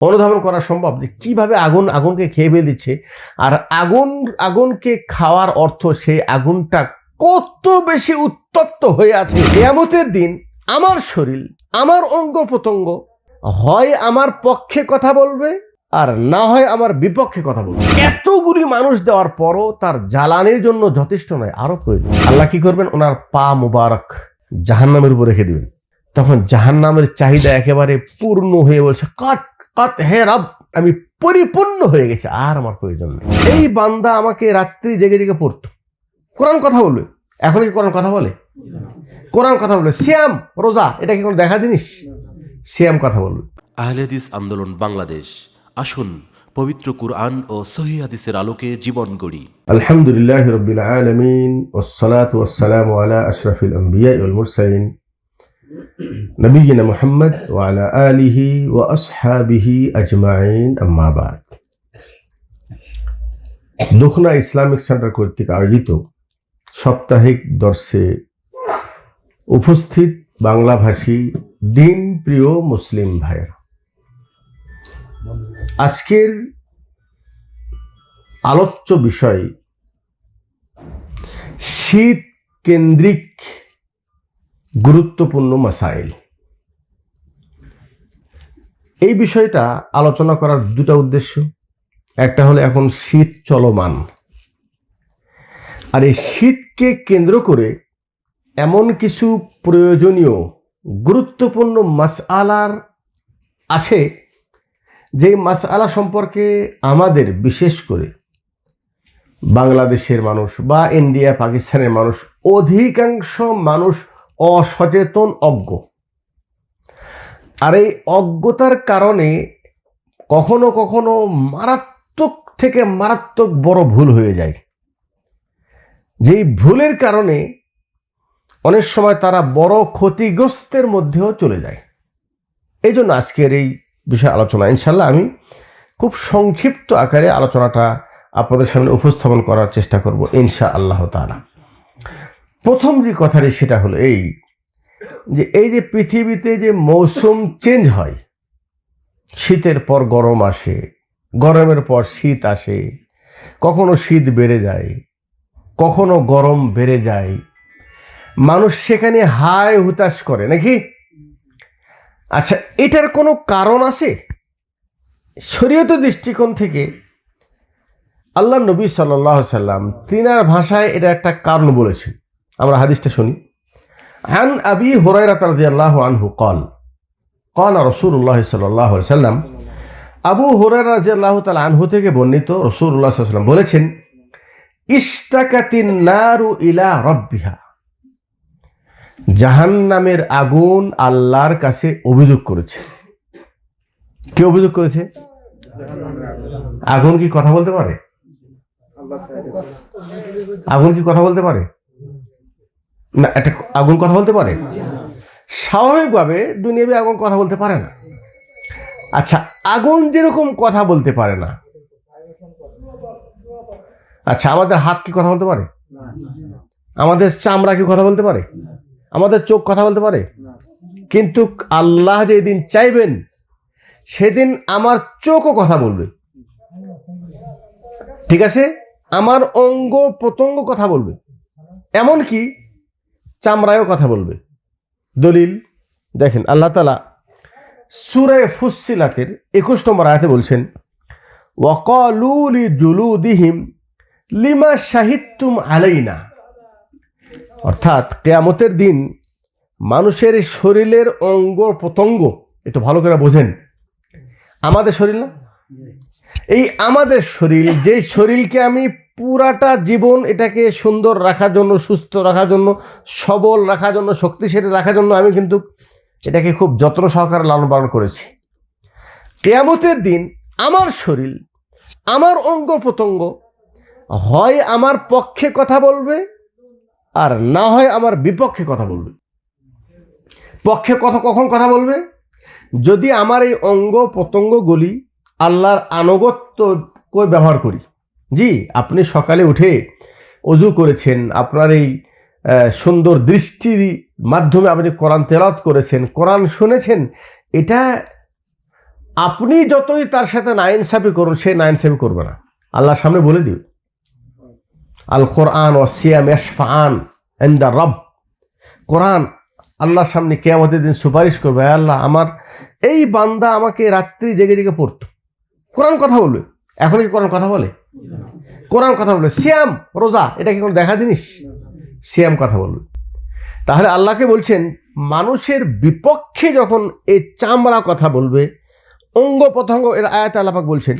অনুধাবন করা সম্ভব যে কীভাবে আগুন আগুনকে খেয়ে ফেলে দিচ্ছে। আর আগুন, আগুনকে খাওয়ার অর্থ সেই আগুনটা কত বেশি উত্তপ্ত হয়ে আছে। কেয়ামতের দিন আমার শরীর, আমার অঙ্গ প্রত্যঙ্গ হয় আমার পক্ষে কথা বলবে আর না হয় আমার বিপক্ষে কথা বলবে। এতগুলি মানুষ দেওয়ার পরও তার জ্বালানির জন্য যথেষ্ট নয়, আরও প্রয়োজন। আল্লাহ কি করবেন? ওনার পা মুবারক জাহান্নামের উপর রেখে দিবেন। তখন জাহান্নামের চাহিদা একেবারে পূর্ণ হয়ে বলছে কাত কত হে রব আমি পরিপূর্ণ হয়ে গেছে আর আমার প্রয়োজন নেই। এই বান্দা আমাকে রাত্রি জেগে জেগে পড়তো। কোরআন কথা বলবে। এখন কি কোরআন কথা বলে? কোরআন কথা বলবে। শ্যাম রোজা এটা কি কোনো দেখা জিনিস? শ্যাম কথা বলবে। আহলেদিস আন্দোলন বাংলাদেশ আসুন পবিত্র কুরআন ও সহি হাদিসের আলোকে জীবন গড়ি। আলহামদুলিল্লাহ রবিল আলমিন ওসালাত ওসালাম আলা আশরাফিল আম্বিয়া উল নবীন মোহাম্মদ ওয়ালা আলিহি ও আসহাবিহি আজমাইন আম্মাবাদ দোখনা ইসলামিক সেন্টার কর্তৃক আয়োজিত সাপ্তাহিক দর্শে উপস্থিত বাংলাভাষী দিন প্রিয় মুসলিম ভাইয়ের, আজকের আলোচ্য বিষয় শীত কেন্দ্রিক গুরুত্বপূর্ণ মাসাইল। এই বিষয়টা আলোচনা করার দুটা উদ্দেশ্য। একটা হলো এখন শীত চলমান। আর এই শীতকে কেন্দ্র করে এমন কিছু প্রয়োজনীয়, গুরুত্বপূর্ণ মাসআলার আছে যে মাসআলা সম্পর্কে আমাদের বিশেষ করে বাংলাদেশের মানুষ বা ইন্ডিয়া, পাকিস্তানের মানুষ, অধিকাংশ মানুষ অসচেতন অজ্ঞ। আর এই অজ্ঞতার কারণে কখনো কখনো মারাত্মক থেকে মারাত্মক বড় ভুল হয়ে যায়। যেই ভুলের কারণে অনেক সময় তারা বড় ক্ষতিগ্রস্তের মধ্যেও চলে যায়। এই জন্য আজকের এই বিষয়ে আলোচনা ইনশাল্লাহ আমি খুব সংক্ষিপ্ত আকারে আলোচনাটা আপনাদের সামনে উপস্থাপন করার চেষ্টা করব ইনশা আল্লাহ তালা প্রথম যে কথাটি সেটা হলো এই, যে এই যে পৃথিবীতে যে মৌসুম চেঞ্জ হয়, শীতের পর গরম আসে, গরমের পর শীত আসে, কখনো শীত বেড়ে যায়, কখনো গরম বেড়ে যায়, মানুষ সেখানে হায় হুতাশ করে, নাকি? আচ্ছা এটার কোনো কারণ আছে? শরীয়ত দৃষ্টিকোণ থেকে আল্লাহ নবী সাল্লাম তিনার ভাষায় এটা একটা কারণ বলেছেন। আমরা হাদিসটা শুনি। আন আবি হুরাইরাত রাদিয়াল্লাহু আনহু কল কল রসুল্লাহ সাল্লাহ সাল্লাম, আবু হুরাই রাজিয়াল্লাহ তাল আনহু থেকে বর্ণিত রসুল্লাহ সাল্লাম বলেছেন ইস্তাকাতিন নারু ইলা রব্বিহা। জাহান্নামের আগুন আল্লাহর কাছে অভিযোগ করেছে। কে অভিযোগ করেছে? আগুন কি কথা বলতে পারে? আগুন কি কথা বলতে পারে? না, একটা আগুন কথা বলতে পারে? স্বাভাবিকভাবে দুনিয়াবি আগুন কথা বলতে পারে না। আচ্ছা আগুন যেরকম কথা বলতে পারে না। আচ্ছা আমাদের হাত কি কথা বলতে পারে? আমাদের চামড়া কি কথা বলতে পারে? আমাদের চোখ কথা বলতে পারে? কিন্তু আল্লাহ যেদিন চাইবেন, সেদিন আমার চোখও কথা বলবে। ঠিক আছে? আমার অঙ্গ প্রত্যঙ্গ কথা বলবে। এমনকি চামড়ায়ও কথা বলবে। দলিল, দেখেন, আল্লাহ তালা সুরায় ফুসিলাতের একুশ নম্বর আয়াতে বলছেন ওয়াকলুলি জুলুদিহিম লিমা শাহিদতুম আলাইনা। অর্থাৎ কেয়ামতের দিন মানুষের শরীরের অঙ্গ প্রত্যঙ্গ, একটু ভালো করে বোঝেন। আমাদের শরীর না? এই আমাদের শরীর যে শরীরকে আমি পুরাটা জীবন এটাকে সুন্দর রাখার জন্য, সুস্থ রাখার জন্য, সবল রাখার জন্য, শক্তিশালী রাখার জন্য আমি কিন্তু এটাকে খুব যত্ন সহকারে লালন পালন করেছি। কেয়ামতের দিন আমার শরীর, আমার অঙ্গ প্রত্যঙ্গ হয় আমার পক্ষে কথা বলবে আর না হয় আমার বিপক্ষে কথা বলবে। পক্ষে কথা কখন কথা বলবে? যদি আমার এই অঙ্গ প্রত্যঙ্গগুলি আল্লাহর আনুগত্য ব্যবহার করি? জি, আপনি সকালে উঠে অজু করেছেন, আপনার এই সুন্দর দৃষ্টির মাধ্যমে আপনি কোরআন তেলাত করেছেন, কোরআন শুনেছেন, এটা আপনি যতই তার সাথে নাইনসাফি করুন, সে নাইনসাফি করবে না। আল্লাহর সামনে বলে দিবে আল কোরআন ও সিয়াম এসফান এন দ্য রব। কোরআন আল্লাহর সামনে কেয়ামতের দিন সুপারিশ করবে আল্লাহ, আমার এই বান্দা আমাকে রাত্রি জেগে জেগে পড়তো। কোরআন কথা বলবে। এখন কি কোরআন কথা বলে? কোরআন কথা বলবে সিয়াম, রোজা, এটা কি কোনো দেখা জিনিস? সিয়াম কথা বলবে। তাহলে আল্লাহকে বলছেন, মানুষের বিপক্ষে যখন এই চামড়া কথা বলবে, অঙ্গ প্রত্যঙ্গ, এর আয়াত আল্লাপাক বলছেন,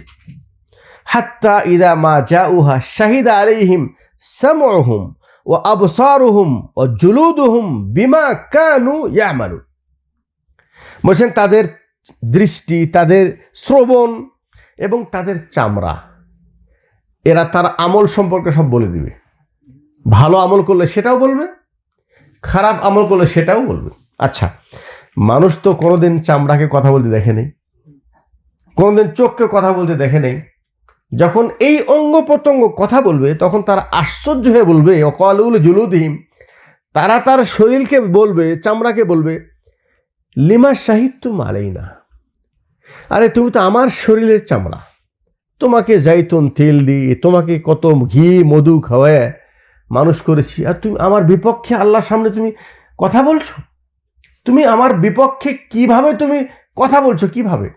হাত্তা ইদা মা যা উহা শাহিদা আলাইহিম সামহুম ও আবসারুহুম ও জুলুদুহুম বিমা কানু ইয়ামালু বলছেন, তাদের দৃষ্টি, তাদের শ্রবণ এবং তাদের চামড়া। এরা তার আমল সম্পর্কে সব বলে দিবে। ভালো আমল করলে সেটাও বলবে, খারাপ আমল করলে সেটাও বলবে। আচ্ছা মানুষ তো কোনোদিন চামড়াকে কথা বলতে দেখে নেই, কোনোদিন চোখকে কথা বলতে দেখে নেই। যখন এই অঙ্গ প্রত্যঙ্গ কথা বলবে, তখন তারা আশ্চর্য হয়ে বলবে, অকালুল জুলুদিম তারা তার শরীরকে বলবে, চামড়াকে বলবে, লিমা সাহিত্য মালেই না আরে তুমি তো আমার শরীরের চামড়া। তোমাকে জাইতুন তেল দিয়ে, তোমাকে কত ঘি, মধু খাওয়ায় মানুষ করেছি। আর তুমি আমার বিপক্ষে আল্লাহর সামনে তুমি কথা বলছো? তুমি আমার বিপক্ষে কীভাবে তুমি কথা বলছো, কীভাবে?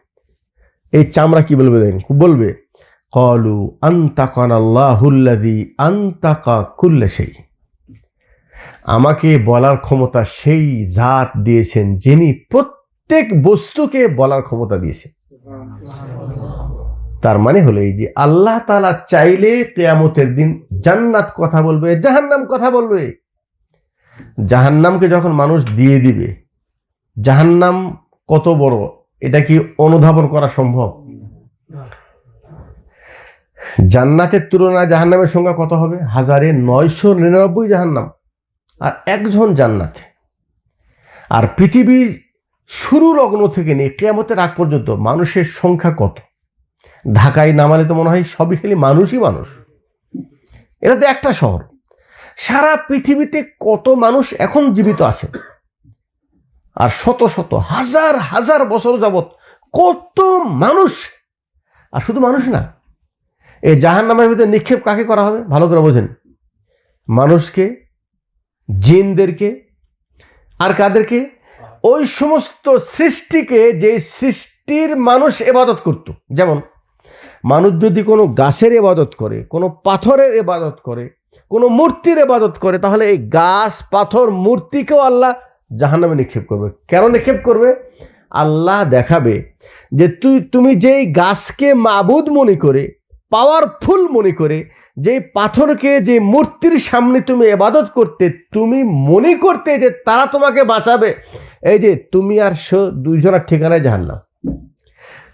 এই চামড়া কি বলবে দেখেন? বলবে, কলু আন্তাকান আল্লাহুল্লাদি আন্তাকা কুল্লে সেই আমাকে বলার ক্ষমতা সেই জাত দিয়েছেন যিনি প্রত্যেক বস্তুকে বলার ক্ষমতা দিয়েছে। তার মানে হলো এই যে আল্লাহ তালা চাইলে কেয়ামতের দিন জান্নাত কথা বলবে, জাহান্নাম কথা বলবে। জাহান্নামকে যখন মানুষ দিয়ে দিবে, জাহান্নাম কত বড়, এটা কি অনুধাবন করা সম্ভব? জান্নাতের তুলনায় জাহান্নামের সংখ্যা কত হবে? হাজারে নয়শো নিরানব্বই জাহান্নাম। আর একজন জান্নাতে। আর পৃথিবীর শুরু লগ্ন থেকে নিয়ে কেয়ামতের আগ পর্যন্ত মানুষের সংখ্যা কত? ঢাকায় নামালে তো মনে হয় সবই খালি মানুষই মানুষ। এটা তো একটা শহর। সারা পৃথিবীতে কত মানুষ এখন জীবিত আছে? আর শত শত, হাজার হাজার বছর যাবত কত মানুষ। আর শুধু মানুষ না এই জাহান নামের ভিতরে নিক্ষেপ কাকে করা হবে? ভালো করে বোঝেন। মানুষকে, জিনদেরকে, আর কাদেরকে? ওই সমস্ত সৃষ্টিকে যে সৃষ্টির মানুষ এবাদত করত। যেমন, মানুষ যদি কোনো গাছের এবাদত করে, কোনো পাথরের এবাদত করে, কোনো মূর্তির এবাদত করে, তাহলে এই গাছ, পাথর, মূর্তিকেও আল্লাহ জাহান্নামে নিক্ষেপ করবে। কেন নিক্ষেপ করবে? আল্লাহ দেখাবে যে তুই, তুমি যেই গাছকে মাবুদ মনে করে পাওয়ারফুল মনে করে যে পাথরকে, যে মূর্তির সামনে তুমি এবাদত করতে, তুমি মনে করতে যে তারা তোমাকে বাঁচাবে। এই যে তুমি আর সে, দুইজনের ঠিকানায় জাহান্নাম।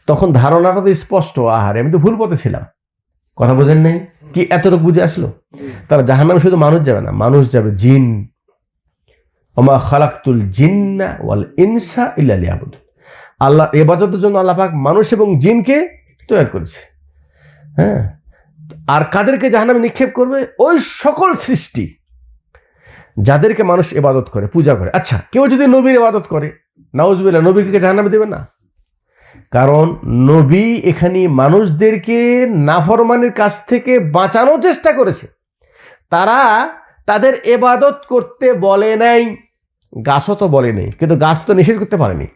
তখন ধারণাটা তো স্পষ্ট, আহারে, আমি তো ভুল পথে ছিলাম। কথা বোঝেন নেই? কি এতটুকু বুঝে আসলো? তারা জাহান্নামে শুধু মানুষ যাবে না, মানুষ যাবে জিন। ওমা খালাক্তুল জিন্না ওয়াল ইনসা ইল্লা লিয়াবুদ আল্লাহ এবাজতের জন্য আল্লাহ পাক মানুষ এবং জিনকে তৈরি করেছে। হ্যাঁ। আর কাদেরকে জাহান্নামে নিক্ষেপ করবে? ওই সকল সৃষ্টি। যাদেরকে মানুষ এবাদত করে, পূজা করে। আচ্ছা কেউ যদি নবীর এবাদত করে নাউজবিল্লা নবীকে জাহান্নামে দেবে না? কারণ নবী এখানে মানুষদেরকে নাফরমানের কাছ থেকে বাঁচানোর চেষ্টা করেছে। তারা তাদের এবাদত করতে বলে নাই, গাছও তো বলে নেই, কিন্তু গাছ তো নিষেধ করতে পারেনি।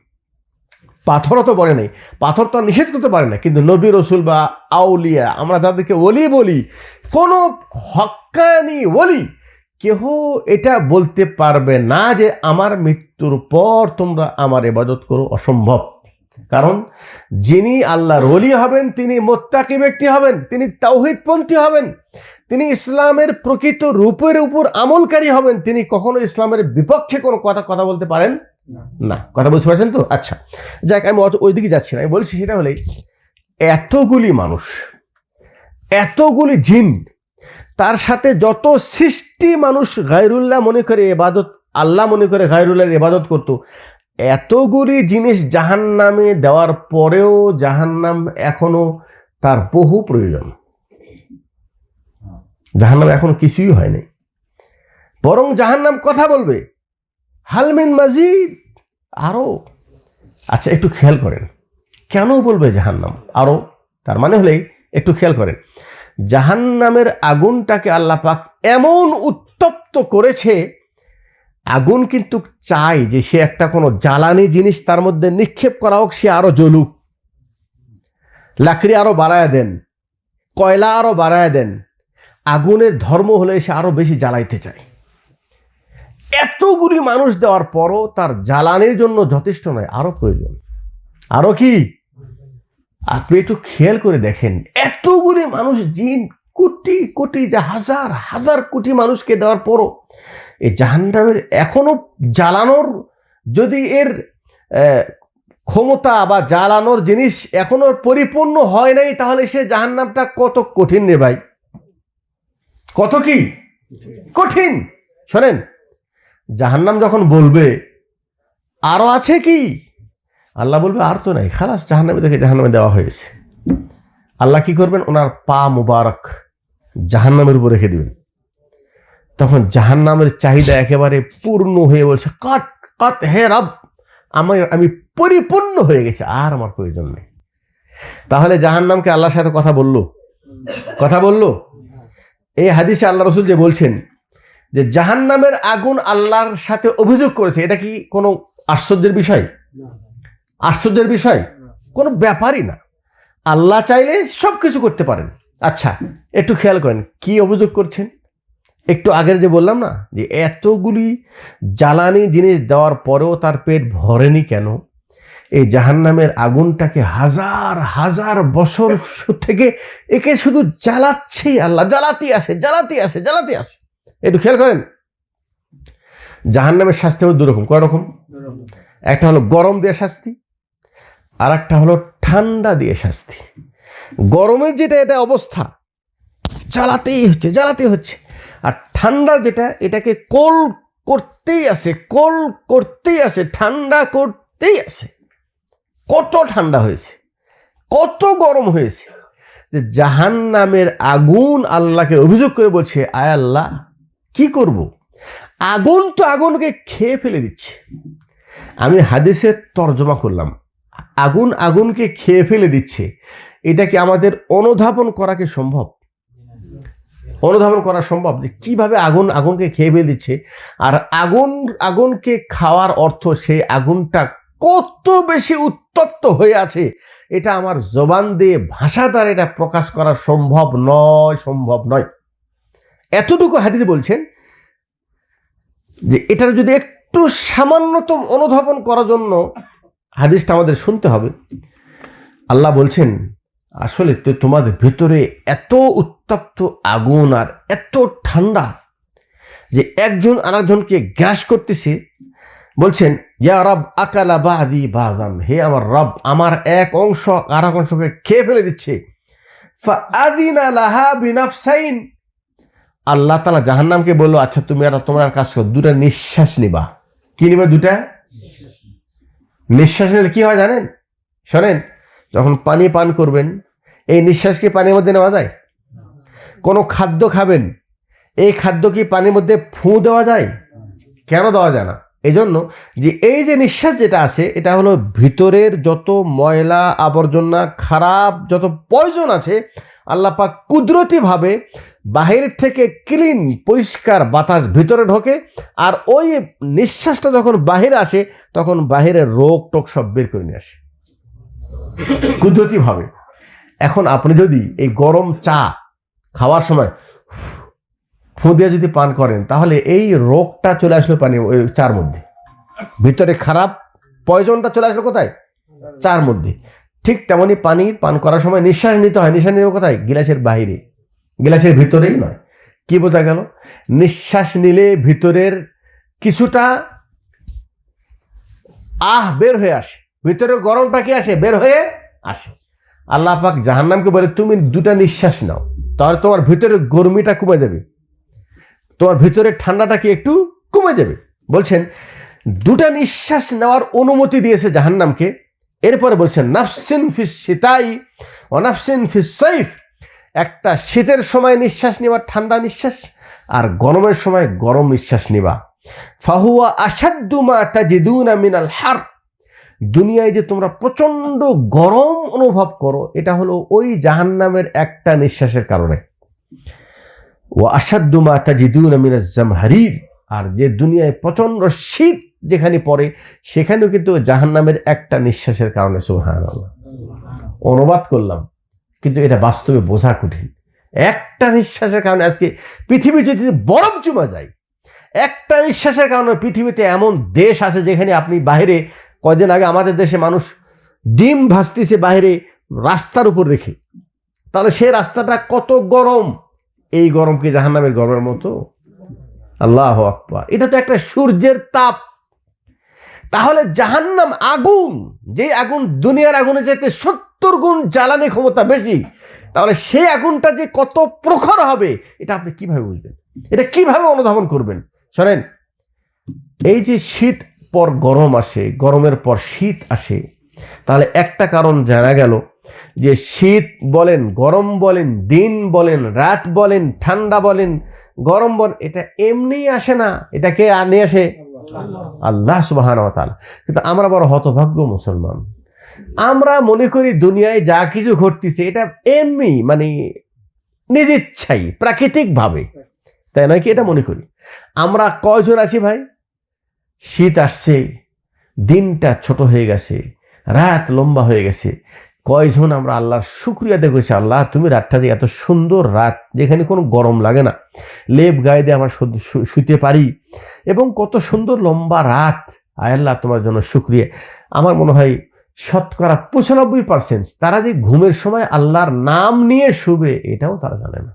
পাথরও তো বলে নেই, পাথর তো নিষেধ করতে পারে না। কিন্তু নবী রসুল বা আউলিয়া, আমরা তাদেরকে ওলি বলি, কোনো হক্কানি ওলি কেহ এটা বলতে পারবে না যে আমার মৃত্যুর পর তোমরা আমার এবাদত করো অসম্ভব। কারণ যিনি আল্লাহর ওলি হবেন, তিনি মোত্তাকি ব্যক্তি হবেন, তিনি তাওহিদপন্থী হবেন, তিনি ইসলামের প্রকৃত রূপের উপর আমলকারী হবেন, তিনি কখনো ইসলামের বিপক্ষে কোনো কথা কথা বলতে পারেন না। কথা বুঝতে পারছেন তো? আচ্ছা। যাক, আমি অত ওইদিকে যাচ্ছি না। আমি বলছি সেটা হলে এতগুলি মানুষ, এতগুলি জিন, তার সাথে যত সৃষ্টি মানুষ গায়রুল্লাহ মনে করে এবাদত আল্লাহ মনে করে গায়রুল্লাহর এবাদত করত, এতগুলি জিনিস জাহান্নামে দেওয়ার পরেও জাহান্নাম এখনও তার বহু প্রয়োজন। জাহান্নাম এখনও কিছুই হয়নি। বরং জাহান্নাম কথা বলবে। হালমিন মাজিদ। আরও আচ্ছা একটু খেয়াল করেন। কেন বলবে জাহান্নাম? আরও তার মানে হলেই একটু খেয়াল করেন। জাহান্নামের আগুনটাকে আল্লাহ পাক এমন উত্তপ্ত করেছে, আগুন কিন্তু চাই যে সে একটা কোনো জ্বালানি জিনিস তার মধ্যে নিক্ষেপ করা হোক, সে আরও জ্বলুক। লাকড়ি আরও বাড়ায় দেন, কয়লা আরও বাড়ায় দেন, আগুনের ধর্ম হলে সে আরও বেশি জ্বালাইতে চায়। এতগুলি মানুষ দেওয়ার পরও তার জ্বালানির জন্য যথেষ্ট নয় আরও প্রয়োজন। আরও কি? আপনি একটু খেয়াল করে দেখেন, এতগুলি মানুষ জিন, কোটি কোটি যে হাজার হাজার কোটি মানুষকে দেওয়ার পরও এই জাহান্নামের এখনও জ্বালানোর যদি এর ক্ষমতা বা জ্বালানোর জিনিস এখনও পরিপূর্ণ হয় নাই, তাহলে সে জাহান্নামটা কত কঠিন রে ভাই? কত কি? কঠিন। শোনেন জাহান্নাম যখন বলবে আরও আছে কি? আল্লাহ বলবে, আর তো নাই, খালাস, জাহান্নামে দেখে জাহান্নামে দেওয়া হয়েছে। আল্লাহ কি করবেন? ওনার পা মুবারক জাহান্নামের উপর রেখে দিবেন। তখন জাহান্নামের চাহিদা একেবারে পূর্ণ হয়ে বলছে, কাত, কত হে রব, আমার, আমি পরিপূর্ণ হয়ে গেছে, আর আমার প্রয়োজন নেই। তাহলে জাহান্নামকে আল্লাহর সাথে কথা বলল। কথা বলল? এই হাদিসে আল্লাহ রসুল যে বলছেন যে জাহান্নামের আগুন আল্লাহর সাথে অভিযোগ করেছে এটা কি কোনো আশ্চর্যের বিষয়? আশ্চর্যের বিষয়? কোনো ব্যাপারই না। আল্লাহ চাইলে সব কিছু করতে পারেন। আচ্ছা একটু খেয়াল করেন কি অভিযোগ করছেন? একটু আগের যে বললাম না যে এতগুলি জ্বালানি জিনিস দেওয়ার পরেও তার পেট ভরেনি কেন? এই জাহান্নামের আগুনটাকে হাজার হাজার বছর থেকে একে শুধু জ্বালাচ্ছেই আল্লাহ। জ্বালাতি আসে জ্বালাতি আসে জ্বালাতি আসে। একটু খেয়াল করেন। জাহান্নামের শাস্তি হলো দুরকম। কয় রকম একটা হলো গরম দিয়ে শাস্তি আর একটা হলো ঠান্ডা দিয়ে শাস্তি। গরমের যেটা এটা অবস্থা, জ্বালাতেই হচ্ছে জ্বালাতেই হচ্ছে। আর ঠান্ডা যেটা, এটাকে কোল করতেই আসে কোল করতেই আসে ঠান্ডা করতেই আসে কত ঠান্ডা হয়েছে, কত গরম হয়েছে যে জাহান নামের আগুন আল্লাহকে অভিযোগ করে বলছে, আয় আল্লাহ কি করব? আগুন তো আগুনকে খেয়ে ফেলে দিচ্ছে। আমি হাদিসের তর্জমা করলাম। আগুন আগুনকে খেয়ে ফেলে দিচ্ছে। এটা কি আমাদের অনুধাবন করা কি সম্ভব? অনুধাবন করা সম্ভব যে কীভাবে আগুন আগুনকে খেয়ে ফেলে দিচ্ছে আর আগুন আগুনকে খাওয়ার অর্থ সেই আগুনটা কত বেশি উত্তপ্ত হয়ে আছে এটা আমার জবান দিয়ে ভাষা দ্বারা এটা প্রকাশ করা সম্ভব নয় সম্ভব নয়। এতটুকু হাদিস বলছেন যে এটার যদি একটু সামান্যতম অনুধাবন করার জন্য হাদিসটা আমাদের শুনতে হবে। আল্লাহ বলছেন, আসলে তো তোমাদের ভেতরে এত উত্তপ্ত আগুন আর এত ঠান্ডা যে একজন আরেকজনকে গ্রাস করতেছে, বলছেন, ইয়া রব, আকালা বাদি বাদান, হে আমার রব, আমার এক অংশ আর এক অংশকে খেয়ে ফেলে দিচ্ছে। ফাআদিনা লাহা বিনাফসাইন আল্লাহ তালা জাহান্নামকে বলল আচ্ছা তুমি আর তোমার কাজ করো, দুটা নিঃশ্বাস নিবা। কি নিবা দুটা? নিঃশ্বাস নিলে কি হয় জানেন? শোনেন, যখন পানি পান করবেন, এই নিঃশ্বাস কি পানির মধ্যে নেওয়া যায়? কোনো খাদ্য খাবেন, এই খাদ্য কি পানির মধ্যে ফু দেওয়া যায়? কেন দেওয়া যায় না? এই জন্য যে এই যে নিঃশ্বাস যেটা আছে, এটা হলো ভিতরের যত ময়লা, আবর্জনা, খারাপ যত পয়জন আছে, আল্লাহ পাক কুদরতিভাবে বাহিরের থেকে ক্লিন, পরিষ্কার বাতাস ভিতরে ঢোকে আর ওই নিঃশ্বাসটা যখন বাহিরে আসে, তখন বাহিরের রোগ টোগ সব বের করে নিয়ে আসে। কুদরতিভাবে এখন আপনি যদি এই গরম চা খাওয়ার সময় ফু দিয়ে যদি পান করেন, তাহলে এই রোগটা চলে আসলো পানি ওই চার মধ্যে। ভিতরে খারাপ পয়জনটা চলে আসলো কোথায়? চার মধ্যে। ঠিক তেমনি পানি পান করার সময় নিঃশ্বাস নিতে হয়। নিঃশ্বাস নিতে কোথায়? গিলাসের বাইরে গিলাসের ভিতরেই নয়। কি বোঝা গেল? নিঃশ্বাস নিলে ভিতরের কিছুটা আহ বের হয়ে আসে। ভিতরে গরমটা কি আসে? বের হয়ে আসে। আল্লাহ পাক জাহান্নামকে বলে, তুমি দুটা নিঃশ্বাস নাও। তাহলে তোমার ভিতরে গরমিটা কমে যাবে। তোমার ভিতরে ঠান্ডাটা কি একটু কমে যাবে? বলছেন, দুটা নিঃশ্বাস নেওয়ার অনুমতি দিয়েছে জাহান্নামকে। এরপরে বলছেন, নাফসিন ফিস শীতাই অনাফসিন ফিস সাইফ একটা শীতের সময় নিঃশ্বাস নেওয়া ঠান্ডা নিঃশ্বাস, আর গরমের সময় গরম নিঃশ্বাস নেবা। ফাহুয়া আসাদ্দুমা তাজিদুনা মিনাল হার। দুনিয়ায় যে তোমরা প্রচণ্ড গরম অনুভব করো, এটা হলো ওই জাহান্নামের একটা নিঃশ্বাসের কারণে। ও আসাদ্দুমা তাজিদুন আমিনাজ্জাম হারির আর যে দুনিয়ায় প্রচণ্ড শীত যেখানে পড়ে, সেখানেও কিন্তু জাহান্নামের একটা নিঃশ্বাসের কারণে সুহান অনুবাদ করলাম। কিন্তু এটা বাস্তবে বোঝা কঠিন। একটা নিঃশ্বাসের কারণে আজকে পৃথিবী যদি বরফ জমা যায়, একটা নিঃশ্বাসের কারণে পৃথিবীতে এমন দেশ আছে যেখানে আপনি বাইরে কয়দিন আগে আমাদের দেশে মানুষ ডিম ভাসতেছে বাইরে রাস্তার উপর রেখে। তাহলে সে রাস্তাটা কত গরম? এই গরম কি জাহান্নামের গরমের মতো? আল্লাহ আকবার। এটা তো একটা সূর্যের তাপ। তাহলে জাহান্নাম আগুন যে আগুন দুনিয়ার আগুনে যেতে সত্তর গুণ জ্বালানি ক্ষমতা বেশি তাহলে সেই আগুনটা যে কত প্রখর হবে এটা আপনি কীভাবে বুঝবেন? এটা কীভাবে অনুধাবন করবেন? শোনেন এই যে শীত পর গরম আসে গরমের পর শীত আসে তাহলে একটা কারণ জানা গেল যে শীত বলেন গরম বলেন দিন বলেন রাত বলেন ঠান্ডা বলেন গরম বলেন এটা এমনি আসে না। এটাকে আনে আসে? আল্লাহ। সুবাহান কিন্তু আমরা বড় হতভাগ্য মুসলমান। আমরা মনে করি দুনিয়ায় যা কিছু ঘটতেছে, এটা এমনি মানে নিজিচ্ছাই প্রাকৃতিকভাবে। তাই নয় কি এটা মনে করি? আমরা কয়জন আছি ভাই? শীত আসছে, দিনটা ছোট হয়ে গেছে, রাত লম্বা হয়ে গেছে। কয়জন আমরা আল্লাহর শুক্রিয়া করেছি, আল্লাহ তুমি রাতটা যে এত সুন্দর রাত, যেখানে কোনো গরম লাগে না। লেপ গায়ে দিয়ে আমরা শুতে পারি। এবং কত সুন্দর লম্বা রাত। আয় আল্লাহ তোমার জন্য শুক্রিয়া। আমার মনে হয় শতকরা পঁচানব্বই পার্সেন্ট তারা যে ঘুমের সময় আল্লাহর নাম নিয়ে শুবে, এটাও তারা জানে না।